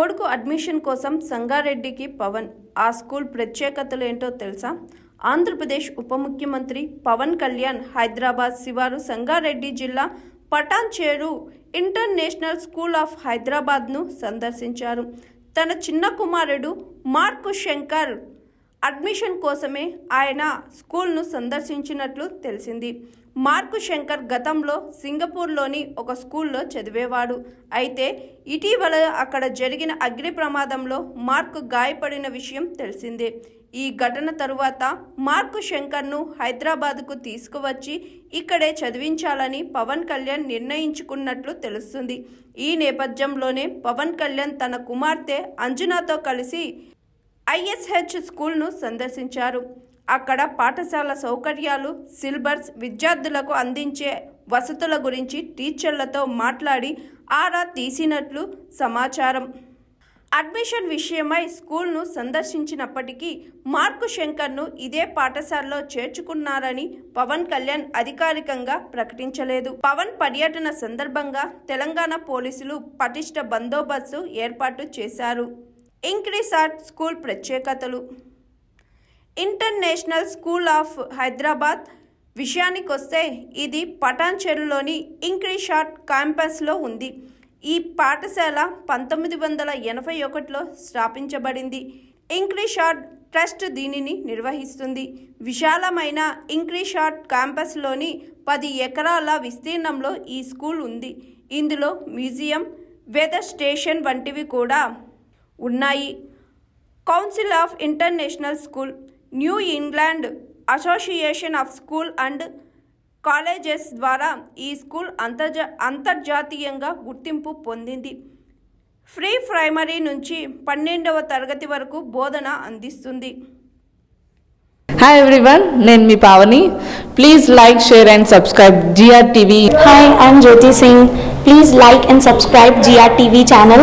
కొడుకు అడ్మిషన్ కోసం సంగారెడ్డికి పవన్. ఆ స్కూల్ ప్రత్యేకతలు ఏంటో తెలుసా? ఆంధ్రప్రదేశ్ ఉప ముఖ్యమంత్రి పవన్ కళ్యాణ్ హైదరాబాద్ శివారు సంగారెడ్డి జిల్లా పటాన్చేరు ఇంటర్నేషనల్ స్కూల్ ఆఫ్ హైదరాబాద్ను సందర్శించారు. తన చిన్న కుమారుడు మార్కు శంకర్ అడ్మిషన్ కోసమే ఆయన స్కూల్ను సందర్శించినట్లు తెలిసింది. మార్కు శంకర్ గతంలో సింగపూర్లోని ఒక స్కూల్లో చదివేవాడు. అయితే ఇటీవల అక్కడ జరిగిన అగ్ని ప్రమాదంలో మార్కు గాయపడిన విషయం తెలిసిందే. ఈ ఘటన తరువాత మార్కు శంకర్ను హైదరాబాద్కు తీసుకువచ్చి ఇక్కడే చదివించాలని పవన్ కళ్యాణ్ నిర్ణయించుకున్నట్లు తెలుస్తుంది. ఈ నేపథ్యంలోనే పవన్ కళ్యాణ్ తన కుమార్తె అంజనాతో కలిసి ఐఎస్హెచ్ స్కూల్ను సందర్శించారు. అక్కడ పాఠశాల సౌకర్యాలు సిలబస్ విద్యార్థులకు అందించే వసతుల గురించి టీచర్లతో మాట్లాడి ఆరా తీసినట్లు సమాచారం. అడ్మిషన్ విషయమై స్కూల్ను సందర్శించినప్పటికీ మార్కు శంకర్ను ఇదే పాఠశాలలో చేర్చుకున్నారని పవన్ కళ్యాణ్ అధికారికంగా ప్రకటించలేదు. పవన్ పర్యటన సందర్భంగా తెలంగాణ పోలీసులు పటిష్ట బందోబస్తు ఏర్పాటు చేశారు. ఇంక్రిసాట్ స్కూల్ ప్రత్యేకతలు. ఇంటర్నేషనల్ స్కూల్ ఆఫ్ హైదరాబాద్ విషయానికొస్తే ఇది పటాన్చెరులోని ఇంక్రీషాట్ క్యాంపస్లో ఉంది. ఈ పాఠశాల పంతొమ్మిది వందల ఎనభై ఒకటిలో స్థాపించబడింది. ఇంక్రీషాట్ ట్రస్ట్ దీనిని నిర్వహిస్తుంది. విశాలమైన ఇంక్రీషాట్ క్యాంపస్లోని పది ఎకరాల విస్తీర్ణంలో ఈ స్కూల్ ఉంది. ఇందులో మ్యూజియం వెదర్ స్టేషన్ వంటివి కూడా. ఉన్నాయి. Council of international school new England association of school and colleges ద్వారా ఈ స్కూల్ అంతర్జా అంతర్జాతీయంగా గుర్తింపు పొందింది. ఫ్రీ ప్రైమరీ నుంచి పన్నెండవ తరగతి వరకు బోధన అందిస్తుంది. హాయ్ ఎవ్రీవన్ నేను మీ Pavani. Please like share and subscribe GR TV Hi, I'm Jyoti Singh. Please like and subscribe GRTV channel.